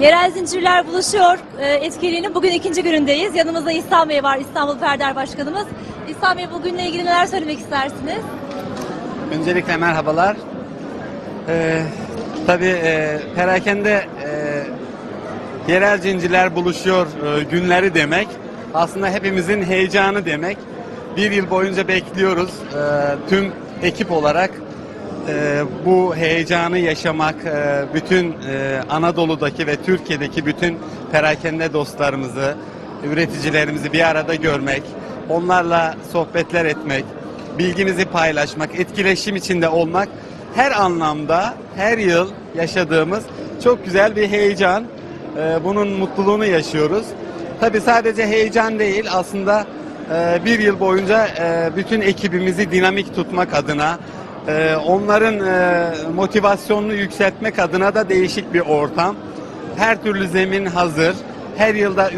Yerel zincirler buluşuyor etkinliğinin bugün ikinci günündeyiz. Yanımızda İhsan Bey var, İstanbul Perder Başkanımız. İhsan Bey bugünle ilgili neler söylemek istersiniz? Öncelikle merhabalar. Ee, tabii e, perakende e, yerel zincirler buluşuyor e, günleri demek. Aslında hepimizin heyecanı demek. Bir yıl boyunca bekliyoruz e, tüm ekip olarak e, bu heyecanı yaşamak, e, bütün e, Anadolu'daki ve Türkiye'deki bütün perakende dostlarımızı, üreticilerimizi bir arada görmek, onlarla sohbetler etmek, bilgimizi paylaşmak, etkileşim içinde olmak her anlamda her yıl yaşadığımız çok güzel bir heyecan. Ee, Bunun mutluluğunu yaşıyoruz. Tabii sadece heyecan değil aslında e, bir yıl boyunca bütün ekibimizi dinamik tutmak adına e, onların e, motivasyonunu yükseltmek adına da değişik bir ortam. Her türlü zemin hazır. Her yılda